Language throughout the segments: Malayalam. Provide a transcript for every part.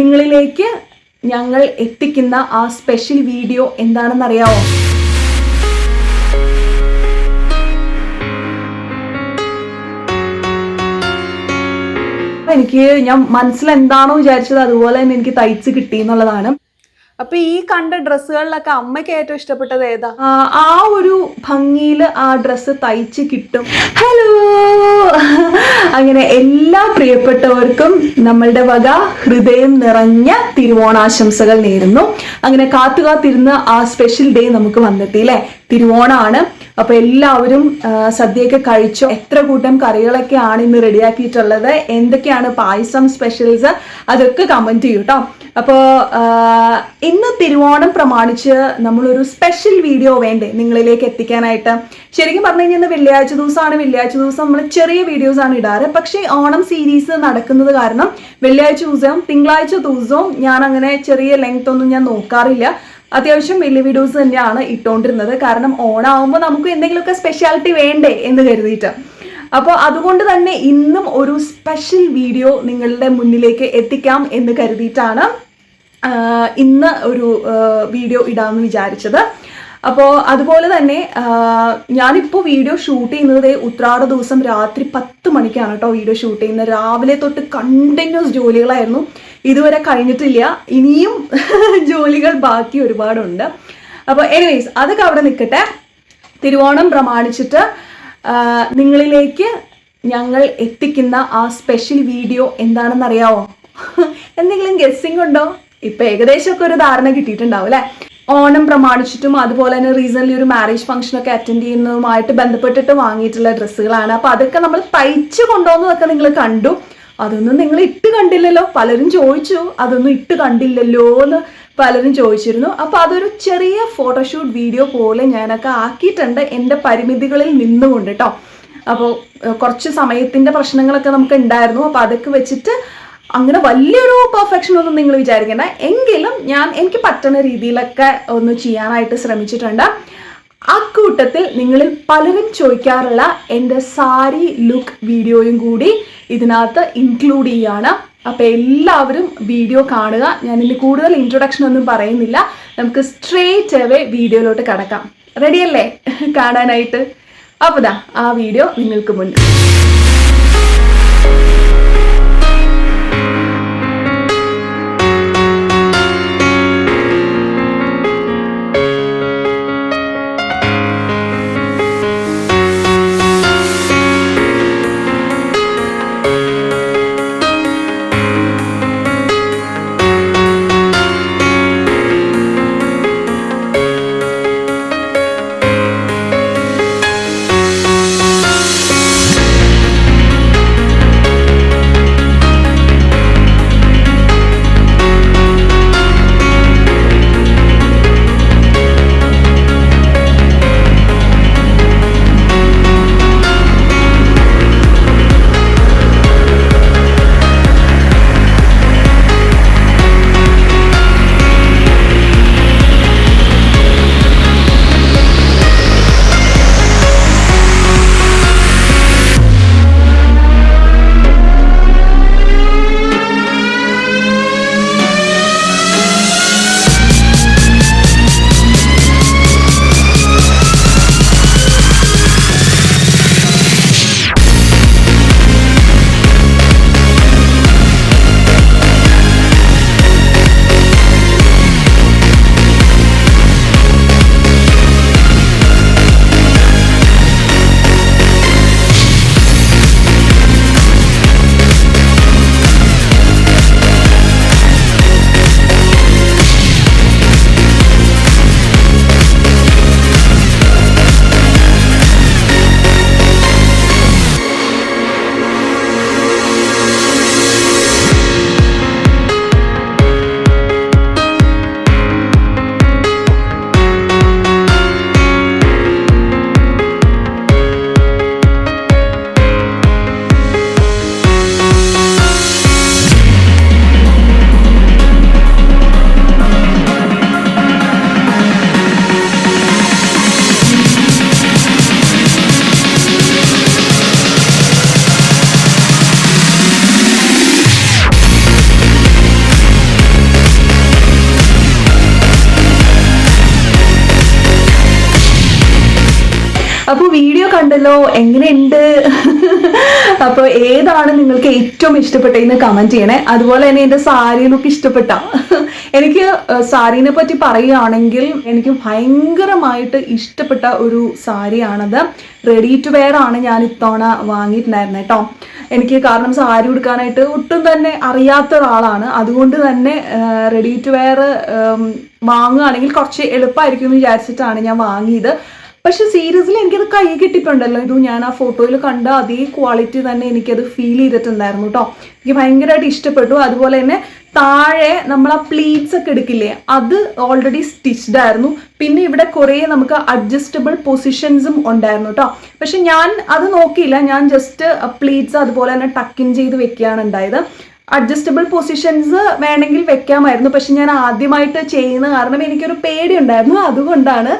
നിങ്ങളിലേക്ക് ഞങ്ങൾ എത്തിക്കുന്ന ആ സ്പെഷ്യൽ വീഡിയോ എന്താണെന്നറിയാമോ എനിക്ക് ഞാൻ മനസ്സിൽ എന്താണോ വിചാരിച്ചത് അതുപോലെ തന്നെ എനിക്ക് തയ്ച്ച് കിട്ടി എന്നുള്ളതാണ്. അപ്പൊ ഈ കണ്ട ഡ്രസ്സുകളിലൊക്കെ അമ്മയ്ക്ക് ഏറ്റവും ഇഷ്ടപ്പെട്ടത് ഏതാ? ആ, ഒരു ഭംഗിയിൽ ആ ഡ്രസ്സ് തയ്ച്ച് കിട്ടും. ഹലോ! അങ്ങനെ എല്ലാ പ്രിയപ്പെട്ടവർക്കും നമ്മളുടെ വക ഹൃദയം നിറഞ്ഞ തിരുവോണാശംസകൾ നേരുന്നു. അങ്ങനെ കാത്തു കാത്തിരുന്ന് ആ സ്പെഷ്യൽ ഡേ നമുക്ക് വന്നെത്തി അല്ലേ? തിരുവോണമാണ് അപ്പോൾ എല്ലാവരും സദ്യയൊക്കെ കഴിച്ചോ? എത്ര കൂട്ടം കറികളൊക്കെ ആണ് ഇന്ന് റെഡിയാക്കിയിട്ടുള്ളത്? എന്തൊക്കെയാണ് പായസം സ്പെഷ്യൽസ്? അതൊക്കെ കമന്റ് ചെയ്യൂ കേട്ടോ അപ്പോൾ ഇന്ന് തിരുവോണം പ്രമാണിച്ച് നമ്മളൊരു സ്പെഷ്യൽ വീഡിയോ വേണ്ടേ നിങ്ങളിലേക്ക് എത്തിക്കാനായിട്ട്? ശരിക്കും പറഞ്ഞു കഴിഞ്ഞാൽ വെള്ളിയാഴ്ച ദിവസമാണ്. വെള്ളിയാഴ്ച ദിവസം നമ്മൾ ചെറിയ വീഡിയോസ് ആണ് ഇടാറ്. പക്ഷേ ഓണം സീരീസ് നടക്കുന്നത് കാരണം വെള്ളിയാഴ്ച ദിവസവും തിങ്കളാഴ്ച ദിവസവും ഞാൻ അങ്ങനെ ചെറിയ ലെങ്ത് ഒന്നും ഞാൻ നോക്കാറില്ല. അത്യാവശ്യം വലിയ വീഡിയോസ് തന്നെയാണ് ഇട്ടുകൊണ്ടിരുന്നത് കാരണം ഓണാവുമ്പോൾ നമുക്ക് എന്തെങ്കിലുമൊക്കെ സ്പെഷ്യാലിറ്റി വേണ്ടേ എന്ന് കരുതിയിട്ട്. അപ്പോൾ അതുകൊണ്ട് തന്നെ ഇന്നും ഒരു സ്പെഷ്യൽ വീഡിയോ നിങ്ങളുടെ മുന്നിലേക്ക് എത്തിക്കാം എന്ന് കരുതിയിട്ടാണ് ഇന്ന് ഒരു വീഡിയോ ഇടാമെന്ന് വിചാരിച്ചത്. അപ്പോൾ അതുപോലെ തന്നെ ഞാനിപ്പോൾ വീഡിയോ ഷൂട്ട് ചെയ്യുന്നത് ഉത്രാട ദിവസം രാത്രി പത്ത് മണിക്കാണ് കേട്ടോ വീഡിയോ ഷൂട്ട് ചെയ്യുന്നത്. രാവിലെ തൊട്ട് കണ്ടിന്യൂസ് ജോലികളായിരുന്നു. ഇതുവരെ കഴിഞ്ഞിട്ടില്ല. ഇനിയും ജോലികൾ ബാക്കി ഒരുപാടുണ്ട്. അപ്പോൾ എനിവേസ് അതൊക്കെ അവിടെ നിൽക്കട്ടെ. തിരുവോണം പ്രമാണിച്ചിട്ട് നിങ്ങളിലേക്ക് ഞങ്ങൾ എത്തിക്കുന്ന ആ സ്പെഷ്യൽ വീഡിയോ എന്താണെന്നറിയാവോ? എന്തെങ്കിലും ഗസ്സിംഗ് ഉണ്ടോ? ഇപ്പൊ ഏകദേശമൊക്കെ ഒരു ധാരണ കിട്ടിയിട്ടുണ്ടാവും അല്ലെ? ഓണം പ്രമാണിച്ചിട്ടും അതുപോലെ തന്നെ റീസെന്റ് ഒരു മാരേജ് ഫംഗ്ഷൻ ഒക്കെ അറ്റൻഡ് ചെയ്യുന്നതുമായിട്ട് ബന്ധപ്പെട്ടിട്ട് വാങ്ങിയിട്ടുള്ള ഡ്രസ്സുകളാണ്. അപ്പൊ അതൊക്കെ നമ്മൾ തയ്ച്ചു കൊണ്ടുപോകുന്നതൊക്കെ നിങ്ങൾ കണ്ടു. അതൊന്നും നിങ്ങൾ ഇട്ട് കണ്ടില്ലല്ലോ. പലരും ചോദിച്ചു അതൊന്നും ഇട്ട് കണ്ടില്ലല്ലോ എന്ന് പലരും ചോദിച്ചിരുന്നു. അപ്പോൾ അതൊരു ചെറിയ ഫോട്ടോഷൂട്ട് വീഡിയോ പോലെ ഞാനൊക്കെ ആക്കിയിട്ടുണ്ട് എന്റെ പരിമിതികളിൽ നിന്നുകൊണ്ട് കേട്ടോ അപ്പോൾ കുറച്ച് സമയത്തിന്റെ പ്രശ്നങ്ങളൊക്കെ നമുക്ക് ഉണ്ടായിരുന്നു. അപ്പോൾ അതൊക്കെ വെച്ചിട്ട് അങ്ങനെ വലിയൊരു പെർഫെക്ഷൻ ഒന്നും നിങ്ങൾ വിചാരിക്കേണ്ട. എങ്കിലും ഞാൻ എനിക്ക് പറ്റുന്ന രീതിയിലൊക്കെ ഒന്ന് ചെയ്യാനായിട്ട് ശ്രമിച്ചിട്ടുണ്ട്. അക്കൂട്ടത്തിൽ നിങ്ങളിൽ പലരും ചോദിക്കാറുള്ള എന്റെ സാരി ലുക്ക് വീഡിയോയും കൂടി ഇതിനകത്ത് ഇൻക്ലൂഡ് ചെയ്യാണ്. അപ്പോൾ എല്ലാവരും വീഡിയോ കാണുക. ഞാൻ ഇനി കൂടുതൽ ഇൻട്രൊഡക്ഷൻ ഒന്നും പറയുന്നില്ല. നമുക്ക് സ്ട്രേറ്റ് അവേ വീഡിയോയിലോട്ട് കടക്കാം. റെഡിയല്ലേ കാണാനായിട്ട്. അപ്പോൾ ദാ ആ വീഡിയോ നിങ്ങൾക്ക് മുന്നിൽ. വീഡിയോ കണ്ടല്ലോ എങ്ങനെയുണ്ട്? അപ്പോൾ ഏതാണ് നിങ്ങൾക്ക് ഏറ്റവും ഇഷ്ടപ്പെട്ടതെന്ന് കമന്റ് ചെയ്യണേ. അതുപോലെ തന്നെ എന്റെ സാരി ലുക്ക് ഇഷ്ടപ്പെട്ട. എനിക്ക് സാരീനെ പറ്റി പറയുകയാണെങ്കിൽ എനിക്ക് ഭയങ്കരമായിട്ട് ഇഷ്ടപ്പെട്ട ഒരു സാരിയാണത്. റെഡി ടു വെയർ ആണ് ഞാൻ ഇത്തവണ വാങ്ങിയിട്ടുണ്ടായിരുന്നത് കേട്ടോ എനിക്ക് കാരണം സാരി ഉടുക്കാനായിട്ട് ഒട്ടും തന്നെ അറിയാത്ത ഒരാളാണ്. അതുകൊണ്ട് തന്നെ റെഡി ടു വെയർ വാങ്ങുകയാണെങ്കിൽ കുറച്ച് എളുപ്പമായിരിക്കും എന്ന് വിചാരിച്ചിട്ടാണ് ഞാൻ വാങ്ങിയത്. പക്ഷെ സീരിയസ്ലി എനിക്കത് കൈ കിട്ടിയിട്ടുണ്ടല്ലോ. ഇത് ഞാൻ ആ ഫോട്ടോയിൽ കണ്ട അതേ ക്വാളിറ്റി തന്നെ എനിക്കത് ഫീൽ ചെയ്തിട്ടുണ്ടായിരുന്നു കേട്ടോ എനിക്ക് ഭയങ്കരമായിട്ട് ഇഷ്ടപ്പെട്ടു. അതുപോലെ തന്നെ താഴെ നമ്മൾ ആ പ്ലീറ്റ്സ് ഒക്കെ എടുക്കില്ലേ അത് ഓൾറെഡി സ്റ്റിച്ച്ഡ് ആയിരുന്നു. പിന്നെ ഇവിടെ കുറേ നമുക്ക് അഡ്ജസ്റ്റബിൾ പൊസിഷൻസും ഉണ്ടായിരുന്നു കേട്ടോ പക്ഷെ ഞാൻ അത് നോക്കിയില്ല. ഞാൻ ജസ്റ്റ് പ്ലീറ്റ്സ് അതുപോലെ തന്നെ ടക്കിൻ ചെയ്ത് വെക്കുകയാണ് ഉണ്ടായത്. അഡ്ജസ്റ്റബിൾ പൊസിഷൻസ് വേണമെങ്കിൽ വെക്കാമായിരുന്നു. പക്ഷെ ഞാൻ ആദ്യമായിട്ട് ചെയ്യുന്ന കാരണം എനിക്കൊരു പേടി ഉണ്ടായിരുന്നു അതുകൊണ്ടാണ്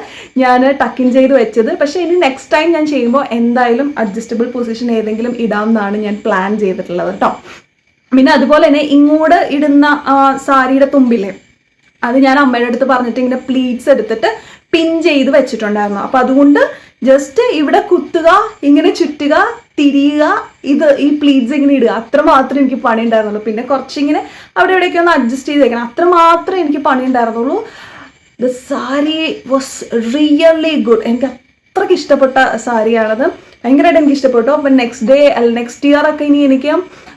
ഞാൻ ടക്കിൻ ചെയ്ത് വെച്ചത്. പക്ഷേ ഇനി നെക്സ്റ്റ് ടൈം ഞാൻ ചെയ്യുമ്പോൾ എന്തായാലും അഡ്ജസ്റ്റബിൾ പൊസിഷൻ ഏതെങ്കിലും ഇടാം എന്നാണ് ഞാൻ പ്ലാൻ ചെയ്തിട്ടുള്ളത് കേട്ടോ പിന്നെ അതുപോലെ തന്നെ ഇങ്ങോട്ട് ഇടുന്ന സാരിയുടെ തുമ്പില്ലേ? അത് ഞാൻ അമ്മയുടെ അടുത്ത് പറഞ്ഞിട്ട് ഇങ്ങനെ പ്ലീറ്റ്സ് എടുത്തിട്ട് പിൻ ചെയ്ത് വെച്ചിട്ടുണ്ടായിരുന്നു. അപ്പൊ അതുകൊണ്ട് ജസ്റ്റ് ഇവിടെ കുത്തുക ഇങ്ങനെ ചുറ്റുക തിരിയുക ഇത് ഈ പ്ലീറ്റ്സ് ഇങ്ങനെ ഇടുക. അത്ര മാത്രമേ എനിക്ക് പണി ഉണ്ടായിരുന്നുള്ളൂ. പിന്നെ കുറച്ചിങ്ങനെ അവിടെ ഇവിടെയൊക്കെ ഒന്ന് അഡ്ജസ്റ്റ് ചെയ്തേക്കണം. അത്ര മാത്രമേ എനിക്ക് പണി ഉണ്ടായിരുന്നുള്ളൂ. The sari was really good എനിക്ക് അത്രയ്ക്ക് ഇഷ്ടപ്പെട്ട സാരിയാണത്. ഭയങ്കരമായിട്ട് എനിക്ക് ഇഷ്ടപ്പെട്ടു. അപ്പം നെക്സ്റ്റ് ഡേ അല്ല നെക്സ്റ്റ് ഇയർ ഒക്കെ ഇനി എനിക്ക്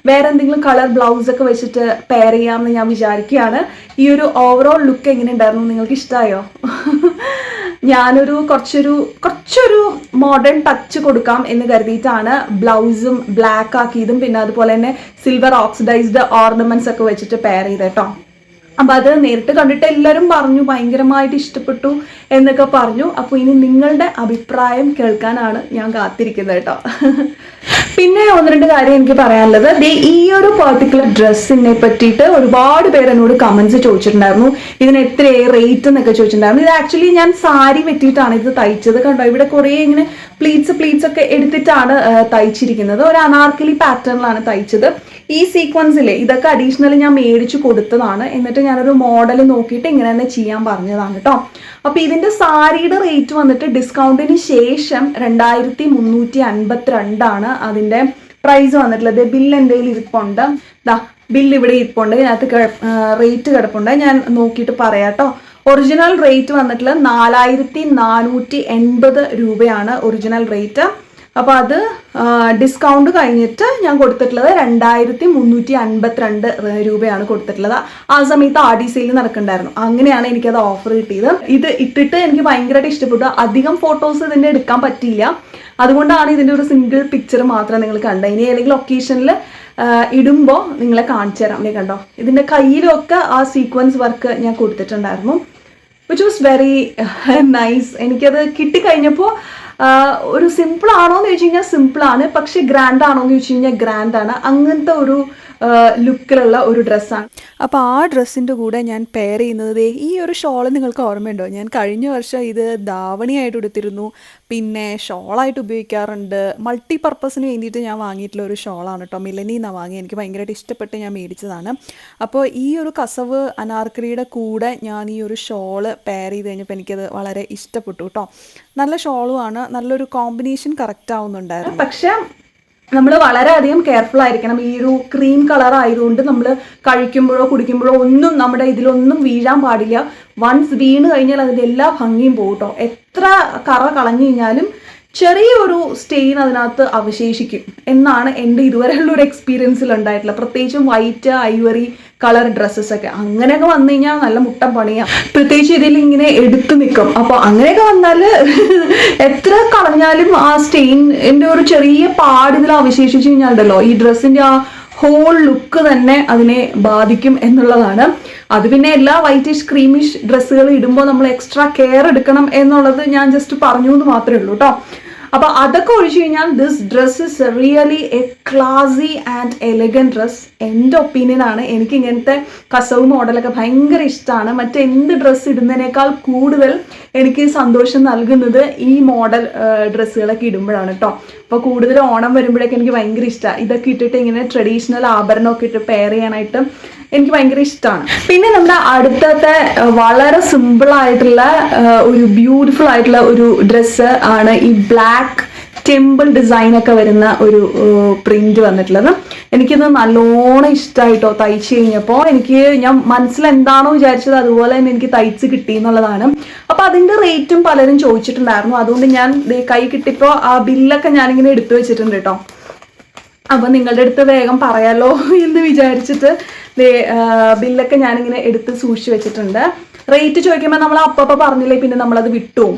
വേറെ എന്തെങ്കിലും കളർ ബ്ലൗസ് ഒക്കെ വെച്ചിട്ട് പെയർ ചെയ്യാമെന്ന് ഞാൻ വിചാരിക്കുകയാണ്. ഈ ഒരു ഓവറോൾ ലുക്ക് എങ്ങനെ ഉണ്ടായിരുന്നു നിങ്ങൾക്ക് ഇഷ്ടമായോ ഞാനൊരു കുറച്ചൊരു കുറച്ചൊരു മോഡേൺ ടച്ച് കൊടുക്കാം എന്ന് കരുതിയിട്ടാണ് ബ്ലൗസും ബ്ലാക്ക് ആക്കിയതും പിന്നെ അതുപോലെ തന്നെ സിൽവർ ഓക്സിഡൈസ്ഡ് ഓർണമെന്റ്സ് ഒക്കെ വെച്ചിട്ട് പെയർ ചെയ്ത് കേട്ടോ. അപ്പൊ അത് നേരിട്ട് കണ്ടിട്ട് എല്ലാവരും പറഞ്ഞു ഭയങ്കരമായിട്ട് ഇഷ്ടപ്പെട്ടു എന്നൊക്കെ പറഞ്ഞു. അപ്പോൾ ഇനി നിങ്ങളുടെ അഭിപ്രായം കേൾക്കാനാണ് ഞാൻ കാത്തിരിക്കുന്നത് കേട്ടോ. പിന്നെ ഒന്ന് രണ്ട് കാര്യം എനിക്ക് പറയാനുള്ളത്. ദേ ഈ ഒരു പെർട്ടിക്കുലർ ഡ്രസ്സിനെ പറ്റിയിട്ട് ഒരുപാട് പേര് എന്നോട് കമന്റ്സ് ചോദിച്ചിട്ടുണ്ടായിരുന്നു. ഇതിന് എത്ര റേറ്റ് എന്നൊക്കെ ചോദിച്ചിട്ടുണ്ടായിരുന്നു. ഇത് ആക്ച്വലി ഞാൻ സാരി വെട്ടിയിട്ടാണ് ഇത് തയ്ച്ചത്. കണ്ടോ ഇവിടെ കുറേ ഇങ്ങനെ പ്ലീറ്റ്സ് പ്ലീറ്റ്സ് ഒക്കെ എടുത്തിട്ടാണ് തയ്ച്ചിരിക്കുന്നത്. ഒരു അനാർക്കലി പാറ്റേണിലാണ് തയ്ച്ചത്. ഈ സീക്വൻസിലെ ഇതൊക്കെ അഡീഷണൽ ഞാൻ മേടിച്ചു കൊടുത്തതാണ്. എന്നിട്ട് ഞാനൊരു മോഡൽ നോക്കിയിട്ട് ഇങ്ങനെ തന്നെ ചെയ്യാൻ പറഞ്ഞതാണ് കേട്ടോ അപ്പൊ ഇതിന്റെ സാരിയുടെ റേറ്റ് വന്നിട്ട് ഡിസ്കൗണ്ടിന് ശേഷം രണ്ടായിരത്തി മുന്നൂറ്റി അൻപത്തിരണ്ടാണ് അതിന്റെ പ്രൈസ് വന്നിട്ടുള്ളത്. ബില്ല് കയ്യിൽ ഇരിപ്പുണ്ട്? ദാ ബില്ല് ഇവിടെ ഇരിപ്പുണ്ട്. ഇതിനകത്ത് റേറ്റ് കിടപ്പുണ്ട്. ഞാൻ നോക്കിയിട്ട് പറയാം കേട്ടോ ഒറിജിനൽ റേറ്റ് വന്നിട്ടുള്ളത് നാലായിരത്തി നാനൂറ്റി എൺപത് രൂപയാണ് ഒറിജിനൽ റേറ്റ് അപ്പോൾ അത് ഡിസ്കൗണ്ട് കഴിഞ്ഞിട്ട് ഞാൻ കൊടുത്തിട്ടുള്ളത് രണ്ടായിരത്തി മുന്നൂറ്റി അൻപത്തിരണ്ട് രൂപയാണ് കൊടുത്തിട്ടുള്ളത്. ആ സമയത്ത് ആടി സെയിൽ നടക്കണ്ടായിരുന്നു. അങ്ങനെയാണ് എനിക്കത് ഓഫർ കിട്ടിയത്. ഇത് ഇട്ടിട്ട് എനിക്ക് ഭയങ്കരമായിട്ട് ഇഷ്ടപ്പെട്ടു. അധികം ഫോട്ടോസ് ഇതിന്റെ എടുക്കാൻ പറ്റിയില്ല. അതുകൊണ്ടാണ് ഇതിന്റെ ഒരു സിംഗിൾ പിക്ചർ മാത്രം നിങ്ങൾ കണ്ടത്. ഇനി ഏതെങ്കിലും ഒക്കേഷനിൽ ഇടുമ്പോൾ നിങ്ങളെ കാണിച്ചു തരാം. നീ കണ്ടോ? ഇതിന്റെ കയ്യിലൊക്കെ ആ സീക്വൻസ് വർക്ക് ഞാൻ കൊടുത്തിട്ടുണ്ടായിരുന്നു വിച്ച് വാസ് വെരി നൈസ് എനിക്കത് കിട്ടിക്കഴിഞ്ഞപ്പോൾ ഒരു സിമ്പിൾ ആണോ എന്ന് ചോദിച്ചു കഴിഞ്ഞാൽ സിമ്പിൾ ആണ് പക്ഷെ ഗ്രാൻഡ് ആണോ എന്ന് ചോദിച്ചു കഴിഞ്ഞാൽ ഗ്രാൻഡാണ് അങ്ങനത്തെ ഒരു ലുക്കിലുള്ള ഒരു ഡ്രസ്സാണ് അപ്പോൾ ആ ഡ്രസ്സിന്റെ കൂടെ ഞാൻ പെയർ ചെയ്യുന്നത് ഈ ഒരു ഷോൾ നിങ്ങൾക്ക് ഓർമ്മയുണ്ടോ? ഞാൻ കഴിഞ്ഞ വർഷം ഇത് ധാവണിയായിട്ട് എടുത്തിരുന്നു പിന്നെ ഷോളായിട്ട് ഉപയോഗിക്കാറുണ്ട്. മൾട്ടി പർപ്പസിന് വേണ്ടിയിട്ട് ഞാൻ വാങ്ങിയിട്ടുള്ള ഒരു ഷോളാണ് കേട്ടോ. മിലനി എന്നാണ് വാങ്ങി എനിക്ക് ഭയങ്കരമായിട്ട് ഇഷ്ടപ്പെട്ട് ഞാൻ മേടിച്ചതാണ്. അപ്പോൾ ഈ ഒരു കസവ് അനാർക്കലിയുടെ കൂടെ ഞാൻ ഈ ഒരു ഷോൾ പെയർ ചെയ്ത് കഴിഞ്ഞപ്പോൾ എനിക്കത് വളരെ ഇഷ്ടപ്പെട്ടു കേട്ടോ. നല്ല ഷോളുമാണ് നല്ലൊരു കോമ്പിനേഷൻ കറക്റ്റ് ആവുന്നുണ്ടായിരുന്നു. പക്ഷെ നമ്മൾ വളരെയധികം കെയർഫുൾ ആയിരിക്കണം. ഈ ഒരു ക്രീം കളർ ആയതുകൊണ്ട് നമ്മൾ കഴിക്കുമ്പോഴോ കുടിക്കുമ്പോഴോ ഒന്നും നമ്മുടെ ഇതിലൊന്നും വീഴാൻ പാടില്ല. വൺസ് വീണ് കഴിഞ്ഞാൽ അതിന്റെ എല്ലാ ഭംഗിയും പോകും കേട്ടോ എത്ര കറ കളഞ്ഞു കഴിഞ്ഞാലും ചെറിയൊരു സ്റ്റെയിൻ അതിനകത്ത് അവശേഷിക്കും എന്നാണ് എന്റെ ഇതുവരെയുള്ള ഒരു എക്സ്പീരിയൻസിൽ ഉണ്ടായിട്ടുള്ളത് പ്രത്യേകിച്ചും വൈറ്റ് ഐവറി കളർ ഡ്രസ്സസ് ഒക്കെ. അങ്ങനെയൊക്കെ വന്നു കഴിഞ്ഞാൽ നല്ല മുട്ടം പണിയാം. പ്രത്യേകിച്ച് ഇതിൽ ഇങ്ങനെ എടുത്തു നിൽക്കും. അപ്പോൾ അങ്ങനെയൊക്കെ വന്നാൽ എത്ര കളഞ്ഞാലും ആ സ്റ്റെയിൻ എന്റെ ഒരു ചെറിയ പാട് ഇതിൽ അവശേഷിച്ച് കഴിഞ്ഞാലുണ്ടല്ലോ. ഈ ഡ്രസ്സിന്റെ ആ ഹോൾ ലുക്ക് തന്നെ അതിനെ ബാധിക്കും എന്നുള്ളതാണ്. അത് പിന്നെ എല്ലാ വൈറ്റിഷ് ക്രീമിഷ് ഡ്രസ്സുകൾ ഇടുമ്പോൾ നമ്മൾ എക്സ്ട്രാ കെയർ എടുക്കണം എന്നുള്ളത് ഞാൻ ജസ്റ്റ് പറഞ്ഞു എന്ന് മാത്രമേ ഉള്ളൂ കേട്ടോ അപ്പൊ അതൊക്കെ ഒഴിച്ചു കഴിഞ്ഞാൽ this dress is really a classy and elegant dress എന്റെ ഒപ്പീനിയൻ ആണ്. എനിക്ക് ഇങ്ങനത്തെ കസവ് മോഡലൊക്കെ ഭയങ്കര ഇഷ്ടമാണ് മറ്റെന്ത് ഡ്രസ്സ് ഇടുന്നതിനേക്കാൾ കൂടുതൽ എനിക്ക് സന്തോഷം നൽകുന്നത് ഈ മോഡൽ ഡ്രസ്സുകളൊക്കെ ഇടുമ്പോഴാണ് കേട്ടോ അപ്പോൾ കൂടുതൽ ഓണം വരുമ്പോഴൊക്കെ എനിക്ക് ഭയങ്കര ഇഷ്ടമാണ് ഇതൊക്കെ ഇട്ടിട്ട് ഇങ്ങനെ ട്രഡീഷണൽ ആഭരണമൊക്കെ ഇട്ട് പെയർ ചെയ്യാനായിട്ട് എനിക്ക് ഭയങ്കര ഇഷ്ടമാണ് പിന്നെ നമ്മുടെ അടുത്തത്തെ വളരെ സിമ്പിൾ ആയിട്ടുള്ള ഒരു ബ്യൂട്ടിഫുൾ ആയിട്ടുള്ള ഒരു ഡ്രസ്സ് ആണ് ഈ ബ്ലാക്ക് ടെമ്പിൾ ഡിസൈൻ ഒക്കെ വരുന്ന ഒരു പ്രിന്റ് വന്നിട്ടുള്ളത്. എനിക്കിത് നല്ലോണം ഇഷ്ടമായിട്ടോ തയ്ച്ചു കഴിഞ്ഞപ്പോൾ എനിക്ക് ഞാൻ മനസ്സിൽ എന്താണോ വിചാരിച്ചത് അതുപോലെ തന്നെ എനിക്ക് തയ്ച്ച് കിട്ടി എന്നുള്ളതാണ്. അപ്പൊ അതിന്റെ റേറ്റും പലരും ചോദിച്ചിട്ടുണ്ടായിരുന്നു. അതുകൊണ്ട് ഞാൻ കൈ കിട്ടിയപ്പോൾ ആ ബില്ലൊക്കെ ഞാനിങ്ങനെ എടുത്തു വെച്ചിട്ടുണ്ട് കേട്ടോ. അപ്പൊ നിങ്ങളുടെ അടുത്ത് വേഗം പറയാലോ എന്ന് വിചാരിച്ചിട്ട് ബില്ലൊക്കെ ഞാനിങ്ങനെ എടുത്ത് സൂക്ഷിച്ചു വെച്ചിട്ടുണ്ട്. റേറ്റ് ചോദിക്കുമ്പോൾ നമ്മൾ അപ്പപ്പ പറഞ്ഞില്ലേ പിന്നെ നമ്മളത് വിട്ടും.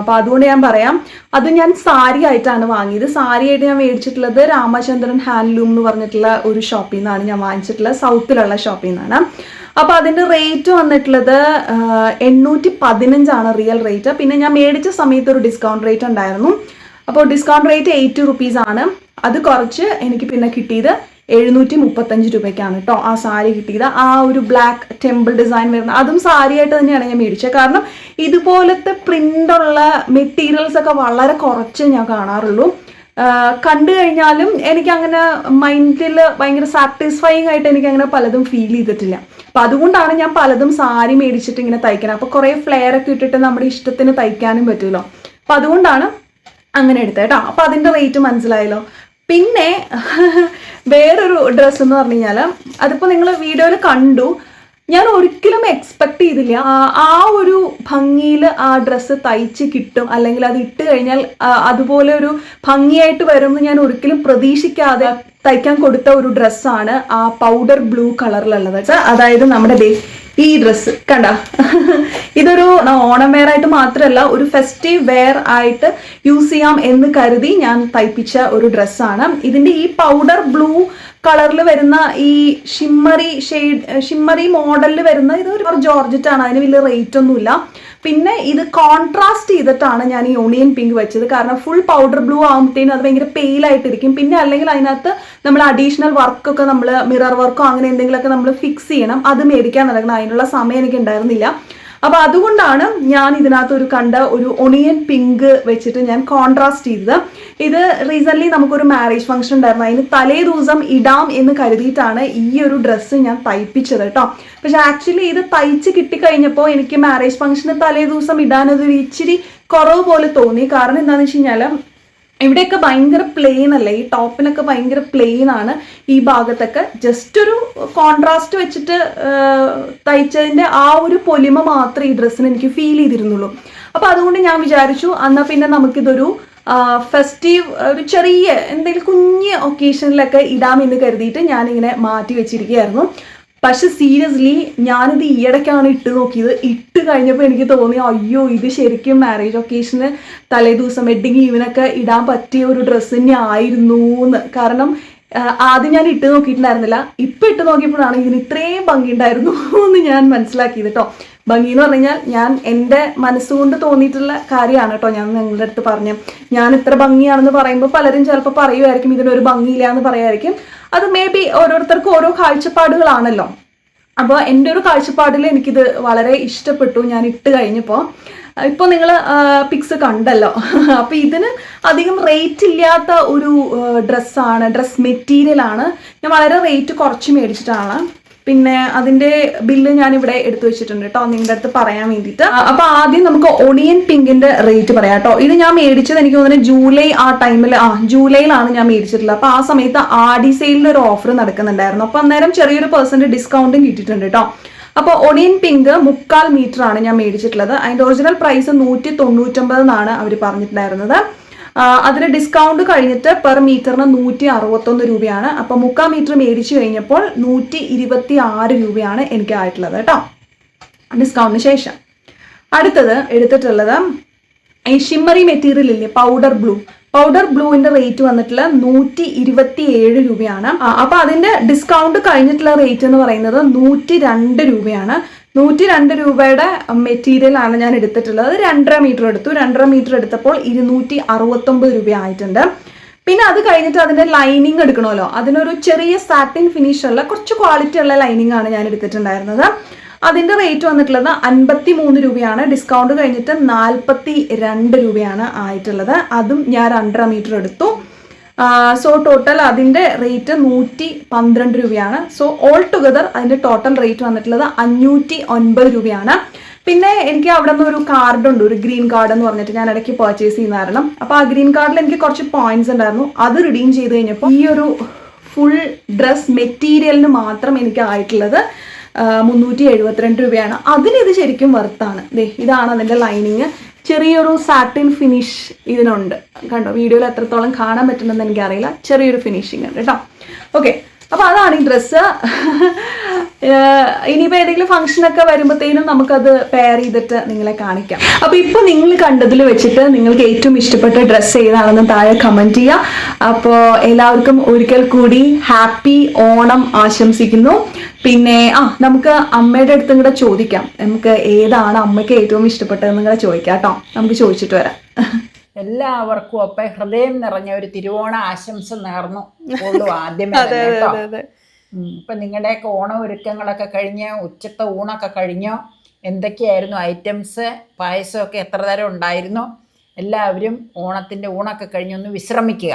അപ്പൊ അതുകൊണ്ട് ഞാൻ പറയാം. അത് ഞാൻ സാരി ആയിട്ടാണ് വാങ്ങിയത്. സാരി ആയിട്ട് ഞാൻ മേടിച്ചിട്ടുള്ളത് രാമചന്ദ്രൻ ഹാൻഡ്ലൂം എന്ന് പറഞ്ഞിട്ടുള്ള ഒരു ഷോപ്പിൽ നിന്നാണ് ഞാൻ വാങ്ങിച്ചിട്ടുള്ളത്. സൗത്തിലുള്ള ഷോപ്പിൽ നിന്നാണ്. അപ്പൊ അതിന്റെ റേറ്റ് വന്നിട്ടുള്ളത് എണ്ണൂറ്റി പതിനഞ്ചാണ് റിയൽ റേറ്റ് പിന്നെ ഞാൻ മേടിച്ച സമയത്ത് ഒരു ഡിസ്കൗണ്ട് റേറ്റ് ഉണ്ടായിരുന്നു. അപ്പോൾ ഡിസ്കൗണ്ട് റേറ്റ് എയ്റ്റി റുപ്പീസ് ആണ്. അത് കുറച്ച് എനിക്ക് പിന്നെ കിട്ടിയത് എഴുന്നൂറ്റി മുപ്പത്തഞ്ച് രൂപയ്ക്കാണ് കേട്ടോ. ആ സാരി കിട്ടിയത്. ആ ഒരു ബ്ലാക്ക് ടെമ്പിൾ ഡിസൈൻ വരുന്ന അതും സാരി ആയിട്ട് തന്നെയാണ് ഞാൻ മേടിച്ചത്. കാരണം ഇതുപോലത്തെ പ്രിന്റ് ഉള്ള മെറ്റീരിയൽസ് ഒക്കെ വളരെ കുറച്ച് ഞാൻ കാണാറുള്ളൂ. കണ്ടു കഴിഞ്ഞാലും എനിക്ക് അങ്ങനെ മൈൻഡിൽ ഭയങ്കര സാറ്റിസ്ഫൈങ് ആയിട്ട് എനിക്ക് അങ്ങനെ പലതും ഫീൽ ചെയ്തിട്ടില്ല. അപ്പൊ അതുകൊണ്ടാണ് ഞാൻ പലതും സാരി മേടിച്ചിട്ട് ഇങ്ങനെ തയ്ക്കണം അപ്പൊ കുറെ ഫ്ലെയർ ഒക്കെ ഇട്ടിട്ട് നമ്മുടെ ഇഷ്ടത്തിന് തയ്ക്കാനും പറ്റുമല്ലോ അപ്പൊ അതുകൊണ്ടാണ് അങ്ങനെ എടുത്തത് കേട്ടോ. അപ്പൊ അതിന്റെ റേറ്റ് മനസ്സിലായല്ലോ? പിന്നെ വേറൊരു ഡ്രസ്സ് എന്ന് പറഞ്ഞു കഴിഞ്ഞാൽ അതിപ്പോൾ നിങ്ങൾ വീഡിയോയിൽ കണ്ടു. ഞാൻ ഒരിക്കലും എക്സ്പെക്ട് ചെയ്തില്ല. ആ- ഒരു ഭംഗിയിൽ ആ ഡ്രസ്സ് തയ്ച്ച് കിട്ടും. അല്ലെങ്കിൽ അത് ഇട്ട് കഴിഞ്ഞാൽ അതുപോലെ ഒരു ഭംഗിയായിട്ട് വരുമെന്ന് ഞാൻ ഒരിക്കലും പ്രതീക്ഷിക്കാതെ തയ്ക്കാൻ കൊടുത്ത ഒരു ഡ്രസ്സാണ് ആ പൗഡർ ബ്ലൂ കളറിലുള്ളത് അതായത് നമ്മുടെ ഈ ഡ്രസ്സ് കണ്ട? ഇതൊരു ഓണം വെയർ ആയിട്ട് മാത്രമല്ല ഒരു ഫെസ്റ്റീവ് വെയർ ആയിട്ട് യൂസ് ചെയ്യാം എന്ന് കരുതി ഞാൻ തയ്പ്പിച്ച ഒരു ഡ്രസ്സാണ് ഇതിന്റെ ഈ പൗഡർ ബ്ലൂ കളറിൽ വരുന്ന ഈ ഷിമ്മറി ഷെയ്ഡ് ഷിമ്മറി മോഡലിൽ വരുന്ന ഇത് ഒരു ജോർജറ്റ് ആണ് അതിന് വലിയ റേറ്റ് ഒന്നുമില്ല. പിന്നെ ഇത് കോൺട്രാസ്റ്റ് ചെയ്തിട്ടാണ് ഞാൻ ഈ ഓണിയൻ പിങ്ക് വെച്ചത്. കാരണം ഫുൾ പൗഡർ ബ്ലൂ ആകുമ്പോഴത്തേനും അത് ഭയങ്കര പെയിൽ ആയിട്ടിരിക്കും. പിന്നെ അല്ലെങ്കിൽ അതിനകത്ത് നമ്മൾ അഡീഷണൽ വർക്കൊക്കെ നമ്മൾ മിറർ വർക്കോ അങ്ങനെ എന്തെങ്കിലുമൊക്കെ നമ്മൾ ഫിക്സ് ചെയ്യണം. അത് മേടിക്കാൻ നടക്കണം. അതിനുള്ള സമയം എനിക്ക് ഉണ്ടായിരുന്നില്ല. അപ്പൊ അതുകൊണ്ടാണ് ഞാൻ ഇതിനകത്ത് ഒരു കണ്ട ഒരു ഒണിയൻ പിങ്ക് വെച്ചിട്ട് ഞാൻ കോൺട്രാസ്റ്റ് ചെയ്തത്. ഇത് റീസെന്റ് നമുക്കൊരു മാരേജ് ഫംഗ്ഷൻ ഉണ്ടായിരുന്നു. അതിന് തലേ ദിവസം ഇടാം എന്ന് കരുതിയിട്ടാണ് ഈ ഒരു ഡ്രസ്സ് ഞാൻ തയ്പ്പിച്ചത് കേട്ടോ. പക്ഷെ ആക്ച്വലി ഇത് തയ്ച്ച് കിട്ടിക്കഴിഞ്ഞപ്പോൾ എനിക്ക് മാരേജ് ഫംഗ്ഷന് തലേ ദിവസം ഇടാനത് ഒരു ഇച്ചിരി കുറവ് പോലെ തോന്നി. കാരണം എന്താണെന്ന് വെച്ച് കഴിഞ്ഞാൽ ഇവിടെയൊക്കെ ഭയങ്കര പ്ലെയിൻ അല്ലേ? ഈ ടോപ്പിനൊക്കെ ഭയങ്കര പ്ലെയിൻ ആണ്. ഈ ഭാഗത്തൊക്കെ ജസ്റ്റ് ഒരു കോൺട്രാസ്റ്റ് വെച്ചിട്ട് തയ്ച്ചതിന്റെ ആ ഒരു പൊലിമ മാത്രമേ ഈ ഡ്രസ്സിന് എനിക്ക് ഫീൽ ചെയ്തിരുന്നുള്ളൂ. അപ്പോൾ അതുകൊണ്ട് ഞാൻ വിചാരിച്ചു എന്നാ പിന്നെ നമുക്കിതൊരു ഫെസ്റ്റീവ് ഒരു ചെറിയ എന്തെങ്കിലും കുഞ്ഞ് ഒക്കേഷനിലൊക്കെ ഇടാമെന്ന് കരുതിയിട്ട് ഞാനിങ്ങനെ മാറ്റി വെച്ചിരിക്കുകയായിരുന്നു. പക്ഷെ സീരിയസ്ലി ഞാനിത് ഈയിടയ്ക്കാണ് ഇട്ട് നോക്കിയത്. ഇട്ട് കഴിഞ്ഞപ്പോൾ എനിക്ക് തോന്നി അയ്യോ ഇത് ശരിക്കും മാരേജ് ഒക്കേഷന് തലേ ദിവസം വെഡിങ് ഈവനൊക്കെ ഇടാൻ പറ്റിയ ഒരു ഡ്രസ്സ് തന്നെ ആയിരുന്നു എന്ന് കാരണം ആദ്യം ഞാൻ ഇട്ട് നോക്കിയിട്ടുണ്ടായിരുന്നില്ല. ഇപ്പം ഇട്ട് നോക്കിയപ്പോഴാണ് ഇതിന് ഇത്രയും ഭംഗി ഉണ്ടായിരുന്നു എന്ന് ഞാൻ മനസ്സിലാക്കിയത് കേട്ടോ ഭംഗി എന്ന് പറഞ്ഞാൽ ഞാൻ എന്റെ മനസ്സുകൊണ്ട് തോന്നിയിട്ടുള്ള കാര്യമാണ് കേട്ടോ ഞാൻ നിങ്ങളുടെ അടുത്ത് പറഞ്ഞു ഞാൻ ഇത്ര ഭംഗിയാണെന്ന് പറയുമ്പോൾ പലരും ചിലപ്പോൾ പറയുമായിരിക്കും ഇതിനൊരു ഭംഗിയില്ല എന്ന് പറയുമായിരിക്കും. അത് മേ ബി ഓരോരുത്തർക്കും ഓരോ കാഴ്ചപ്പാടുകളാണല്ലോ. അപ്പോൾ എന്റെ ഒരു കാഴ്ചപ്പാടിൽ എനിക്കിത് വളരെ ഇഷ്ടപ്പെട്ടു ഞാൻ ഇട്ട് കഴിഞ്ഞപ്പോൾ ഇപ്പോൾ നിങ്ങൾ പിക്സ് കണ്ടല്ലോ. അപ്പോൾ ഇതിന് അധികം റേറ്റ് ഇല്ലാത്ത ഒരു ഡ്രസ്സാണ് ഡ്രസ് മെറ്റീരിയൽ ആണ്. ഞാൻ വളരെ റേറ്റ് കുറച്ച് മേടിച്ചിട്ടാണ്. പിന്നെ അതിന്റെ ബില്ല് ഞാൻ ഇവിടെ എടുത്തു വെച്ചിട്ടുണ്ട് കേട്ടോ. നിങ്ങളുടെ അടുത്ത് പറയാൻ വേണ്ടിയിട്ട്. അപ്പൊ ആദ്യം നമുക്ക് ഒണിയൻ പിങ്കിന്റെ റേറ്റ് പറയാം കേട്ടോ. ഇത് ഞാൻ മേടിച്ചത് എനിക്ക് തോന്നുന്നത് ജൂലൈ ആ ടൈമിൽ ആ ജൂലൈയിലാണ് ഞാൻ മേടിച്ചിട്ടുള്ളത്. അപ്പൊ ആ സമയത്ത് ആഡി സെയിലിന്റെ ഒരു ഓഫർ നടക്കുന്നുണ്ടായിരുന്നു. അപ്പൊ അന്നേരം ചെറിയൊരു പെർസെന്റ് ഡിസ്കൗണ്ടും കിട്ടിയിട്ടുണ്ട് കേട്ടോ. അപ്പോൾ ഒണിയൻ പിങ്ക് മുക്കാൽ മീറ്റർ ആണ് ഞാൻ മേടിച്ചിട്ടുള്ളത്. അതിന്റെ ഒറിജിനൽ പ്രൈസ് നൂറ്റി തൊണ്ണൂറ്റൊമ്പത് എന്നാണ് അവർ പറഞ്ഞിട്ടുണ്ടായിരുന്നത്. അതിന് ഡിസ്കൗണ്ട് കഴിഞ്ഞിട്ട് പെർ മീറ്ററിന് നൂറ്റി അറുപത്തൊന്ന് രൂപയാണ്. അപ്പൊ മുക്കാൽ മീറ്റർ മേടിച്ചു കഴിഞ്ഞപ്പോൾ നൂറ്റി ഇരുപത്തി ആറ് രൂപയാണ് എനിക്ക് ആയിട്ടുള്ളത് കേട്ടോ. ഡിസ്കൗണ്ടിന് ശേഷം. അടുത്തത് എടുത്തിട്ടുള്ളത് ഈ ഷിമ്മറി മെറ്റീരിയൽ ഇല്ലേ പൗഡർ ബ്ലൂ പൗഡർ ബ്ലൂവിന്റെ റേറ്റ് വന്നിട്ടുള്ള നൂറ്റി ഇരുപത്തി ഏഴ് രൂപയാണ് അപ്പൊ അതിന്റെ ഡിസ്കൗണ്ട് കഴിഞ്ഞിട്ടുള്ള റേറ്റ് എന്ന് പറയുന്നത് നൂറ്റി രണ്ട് രൂപയാണ്. നൂറ്റി രണ്ട് രൂപയുടെ മെറ്റീരിയൽ ആണ് ഞാൻ എടുത്തിട്ടുള്ളത്. രണ്ടര മീറ്റർ എടുത്തു. രണ്ടര മീറ്റർ എടുത്തപ്പോൾ ഇരുന്നൂറ്റി അറുപത്തൊമ്പത് രൂപ ആയിട്ടുണ്ട് പിന്നെ അത് കഴിഞ്ഞിട്ട് അതിന്റെ ലൈനിങ് എടുക്കണമല്ലോ. അതിനൊരു ചെറിയ സാറ്റിൻ ഫിനിഷ് ഉള്ള കുറച്ച് ക്വാളിറ്റി ഉള്ള ലൈനിങ് ആണ് ഞാൻ എടുത്തിട്ടുണ്ടായിരുന്നത്. അതിന്റെ റേറ്റ് വന്നിട്ടുള്ളത് അൻപത്തി മൂന്ന് രൂപയാണ്. ഡിസ്കൗണ്ട് കഴിഞ്ഞിട്ട് നാൽപ്പത്തി രണ്ട് രൂപയാണ് ആയിട്ടുള്ളത്. അതും ഞാൻ രണ്ടര മീറ്റർ എടുത്തു. സോ ടോട്ടൽ അതിന്റെ റേറ്റ് നൂറ്റി പന്ത്രണ്ട് രൂപയാണ്. സോ ഓൾ ടുഗദർ അതിന്റെ ടോട്ടൽ റേറ്റ് വന്നിട്ടുള്ളത് അഞ്ഞൂറ്റി ഒൻപത് രൂപയാണ്. പിന്നെ എനിക്ക് അവിടെ നിന്ന് ഒരു കാർഡ് ഉണ്ട് ഒരു ഗ്രീൻ കാർഡ് എന്ന് പറഞ്ഞിട്ട് ഞാൻ ഇടയ്ക്ക് പർച്ചേസ് ചെയ്യുന്നതായിരുന്നു അപ്പോൾ ആ ഗ്രീൻ കാർഡിൽ എനിക്ക് കുറച്ച് പോയിന്റ്സ് ഉണ്ടായിരുന്നു. അത് റിഡീം ചെയ്ത് കഴിഞ്ഞപ്പോൾ ഈ ഒരു ഫുൾ ഡ്രസ് മെറ്റീരിയലിന് മാത്രം എനിക്ക് ആയിട്ടുള്ളത് മുന്നൂറ്റി എഴുപത്തിരണ്ട് രൂപയാണ്. അതിന് ഇത് ശരിക്കും വർത്താണ് ഇതാണ് അതിന്റെ ലൈനിങ് ചെറിയൊരു സാറ്റിൻ ഫിനിഷ് ഇതിനുണ്ട്. കണ്ടോ? വീഡിയോയിൽ എത്രത്തോളം കാണാൻ പറ്റുന്നെന്ന് എനിക്കറിയില്ല. ചെറിയൊരു ഫിനിഷിംഗ് ഉണ്ട് കേട്ടോ. ഓക്കെ അപ്പോൾ അതാണ് ഈ ഡ്രസ്സ് ഇനിയിപ്പോൾ ഏതെങ്കിലും ഫംഗ്ഷനൊക്കെ വരുമ്പോഴത്തേനും നമുക്കത് പെയർ ചെയ്തിട്ട് നിങ്ങളെ കാണിക്കാം. അപ്പോൾ ഇപ്പോൾ നിങ്ങൾ കണ്ടതിൽ വെച്ചിട്ട് നിങ്ങൾക്ക് ഏറ്റവും ഇഷ്ടപ്പെട്ട ഡ്രസ്സ് ഏതാണെന്ന് താഴെ കമന്റ് ചെയ്യുക അപ്പോൾ എല്ലാവർക്കും ഒരിക്കൽ കൂടി ഹാപ്പി ഓണം ആശംസിക്കുന്നു. പിന്നെ ആ നമുക്ക് അമ്മയുടെ അടുത്തും കൂടെ ചോദിക്കാം. നമുക്ക് ഏതാണ് അമ്മയ്ക്ക് ഏറ്റവും ഇഷ്ടപ്പെട്ടതെന്ന് കൂടെ ചോദിക്കാം കേട്ടോ. നമുക്ക് ചോദിച്ചിട്ട് വരാം. എല്ലാവർക്കും ഒപ്പം ഹൃദയം നിറഞ്ഞ ഒരു തിരുവോണ ആശംസ നേർന്നു. ഉള്ളൂ ആദ്യമേ ഇപ്പൊ നിങ്ങളുടെയൊക്കെ ഓണ ഒരുക്കങ്ങളൊക്കെ കഴിഞ്ഞ് ഉച്ചത്തെ ഊണൊക്കെ കഴിഞ്ഞോ. എന്തൊക്കെയായിരുന്നു ഐറ്റംസ്? പായസമൊക്കെ എത്ര തരം ഉണ്ടായിരുന്നു? എല്ലാവരും ഓണത്തിന്റെ ഊണൊക്കെ കഴിഞ്ഞൊന്ന് വിശ്രമിക്കുക.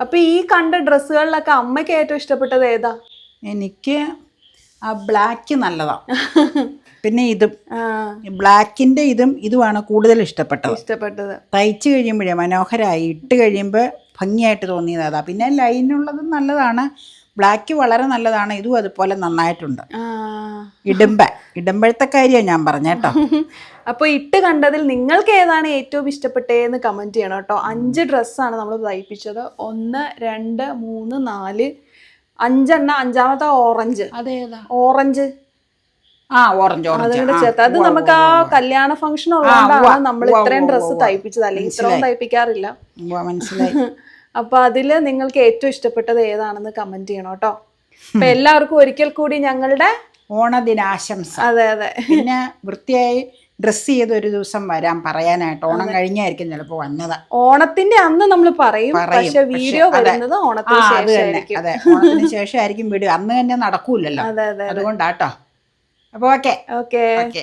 അപ്പൊ ഈ കണ്ട ഡ്രസ്സുകളിലൊക്കെ അമ്മയ്ക്ക് ഏറ്റവും ഇഷ്ടപ്പെട്ടത് ഏതാ? എനിക്ക് ആ ബ്ലാക്ക് നല്ലതാണ് പിന്നെ ഇതും ആ, ബ്ലാക്കിന്റെ ഇതും ഇതുമാണ് കൂടുതൽ ഇഷ്ടപ്പെട്ടത്. ഇഷ്ടപ്പെട്ടത്. തയ്ച്ച് കഴിയുമ്പോഴേ മനോഹരമായി ഇട്ട് കഴിയുമ്പോൾ ഭംഗിയായിട്ട് തോന്നിയത് അതാ. പിന്നെ ലൈനുള്ളതും നല്ലതാണ്. ബ്ലാക്ക് വളരെ നല്ലതാണ്. ഇതും അതുപോലെ നന്നായിട്ടുണ്ട്. ആ. ഇടുമ്പ. ഇടുമ്പോഴത്തെ കാര്യമാണ് ഞാൻ പറഞ്ഞേട്ടോ അപ്പൊ ഇട്ട് കണ്ടതിൽ നിങ്ങൾക്ക് ഏതാണ് ഏറ്റവും ഇഷ്ടപ്പെട്ടതെന്ന് കമന്റ് ചെയ്യണം കേട്ടോ. അഞ്ച് ഡ്രസ്സാണ് നമ്മൾ തയ്പ്പിച്ചത്. ഒന്ന് രണ്ട് മൂന്ന് നാല്. അഞ്ചെണ്ണ അഞ്ചാമത്തെ ഓറഞ്ച് അതേതാ? ഓറഞ്ച് ആ ഓറഞ്ച് ഓറഞ്ച്. അതുകൂടെ ചേർത്ത്. അത് നമുക്ക് ആ. കല്യാണ ഫംഗ്ഷൻ ഉള്ളതുകൊണ്ടാണ് നമ്മൾ ഇത്രയും ഡ്രസ്സ്. തയ്പ്പിച്ചത്. അല്ലെങ്കിൽ ഇത്രയും തയ്പ്പിക്കാറില്ല. മനസ്സിലായി. അപ്പൊ അതിൽ നിങ്ങൾക്ക് ഏറ്റവും ഇഷ്ടപ്പെട്ടത് ഏതാണെന്ന് കമന്റ് ചെയ്യണം കേട്ടോ. അപ്പൊ എല്ലാവർക്കും ഒരിക്കൽ കൂടി ഞങ്ങളുടെ ഓണദിനാശംസ. അതെ അതെ. പിന്നെ വൃത്തിയായി ഡ്രസ്സ് ചെയ്ത് ഒരു ദിവസം വരാൻ പറയാനായിട്ട്. ഓണം കഴിഞ്ഞായിരിക്കും ചിലപ്പോ വന്നത്. ഓണത്തിന്റെ അന്ന് നമ്മൾ പറയും. പക്ഷെ വീഡിയോ വരുന്നത് ഓണത്തിന് ശേഷം ആയിരിക്കും അതെ. ഓണത്തിന് ശേഷമായിരിക്കും വീഡിയോ അന്ന് തന്നെ നടക്കൂലല്ലോ അതെ അതെ. അതുകൊണ്ടാട്ടോ. അപ്പോൾ ഓക്കെ. ഓക്കെ. ഓക്കെ.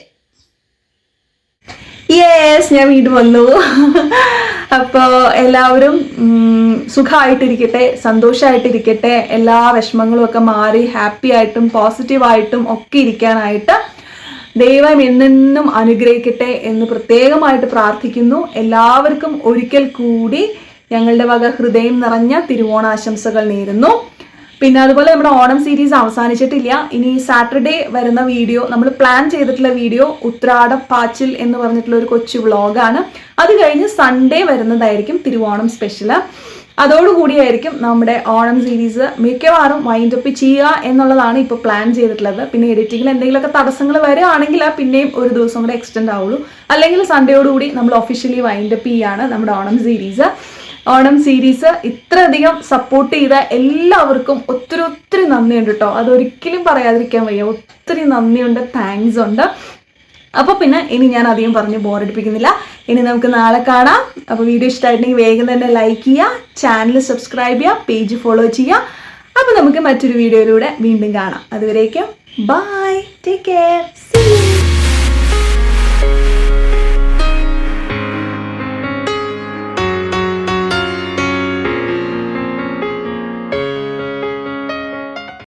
യെസ് ഞാൻ വീട് വന്നു. അപ്പോൾ എല്ലാവരും സുഖമായിട്ടിരിക്കട്ടെ സന്തോഷമായിട്ടിരിക്കട്ടെ എല്ലാ വിഷമങ്ങളും ഒക്കെ മാറി ഹാപ്പി ആയിട്ടും പോസിറ്റീവ് ആയിട്ടും ഒക്കെ ഇരിക്കാനായിട്ട് ദൈവം എന്നെന്നും അനുഗ്രഹിക്കട്ടെ എന്ന് പ്രത്യേകമായിട്ട് പ്രാർത്ഥിക്കുന്നു. എല്ലാവർക്കും ഒരിക്കൽ കൂടി ഞങ്ങളുടെ വക ഹൃദയം നിറഞ്ഞ തിരുവോണാശംസകൾ നേരുന്നു. പിന്നെ അതുപോലെ നമ്മുടെ ഓണം സീരീസ് അവസാനിച്ചിട്ടില്ല. ഇനി സാറ്റർഡേ വരുന്ന വീഡിയോ നമ്മൾ പ്ലാൻ ചെയ്തിട്ടുള്ള വീഡിയോ ഉത്രാട പാച്ചിൽ എന്ന് പറഞ്ഞിട്ടുള്ള ഒരു കൊച്ചു വ്ളോഗാണ് അത് കഴിഞ്ഞ് സൺഡേ വരുന്നതായിരിക്കും തിരുവോണം സ്പെഷ്യൽ അതോടുകൂടിയായിരിക്കും നമ്മുടെ ഓണം സീരീസ് മിക്കവാറും വൈൻഡ് അപ്പ് ചെയ്യുക എന്നുള്ളതാണ് ഇപ്പോൾ പ്ലാൻ ചെയ്തിട്ടുള്ളത്. പിന്നെ എഡിറ്റിങ്ങിൽ എന്തെങ്കിലുമൊക്കെ തടസ്സങ്ങൾ വരികയാണെങ്കിൽ പിന്നെയും ഒരു ദിവസം കൂടെ എക്സ്റ്റെൻഡ് ആവുള്ളൂ. അല്ലെങ്കിൽ സൺഡേയോടുകൂടി നമ്മൾ ഒഫീഷ്യലി വൈൻഡ് അപ്പ് ചെയ്യാണ് നമ്മുടെ ഓണം സീരീസ് ഓണം സീരീസ് ഇത്രയധികം സപ്പോർട്ട് ചെയ്ത എല്ലാവർക്കും ഒത്തിരി ഒത്തിരി നന്ദിയുണ്ട് കേട്ടോ അതൊരിക്കലും പറയാതിരിക്കാൻ വയ്യ. ഒത്തിരി നന്ദിയുണ്ട് താങ്ക്സ് ഉണ്ട്. അപ്പോൾ പിന്നെ ഇനി ഞാൻ അധികം പറഞ്ഞ് ബോറടിപ്പിക്കുന്നില്ല ഇനി നമുക്ക് നാളെ കാണാം. അപ്പോൾ വീഡിയോ ഇഷ്ടമായിട്ടുണ്ടെങ്കിൽ വേഗം തന്നെ ലൈക്ക് ചെയ്യുക ചാനൽ സബ്സ്ക്രൈബ് ചെയ്യുക പേജ് ഫോളോ ചെയ്യുക. അപ്പോൾ നമുക്ക് മറ്റൊരു വീഡിയോയിലൂടെ വീണ്ടും കാണാം. അതുവരേക്കും ബൈ ടേക്ക് കെയർ സീ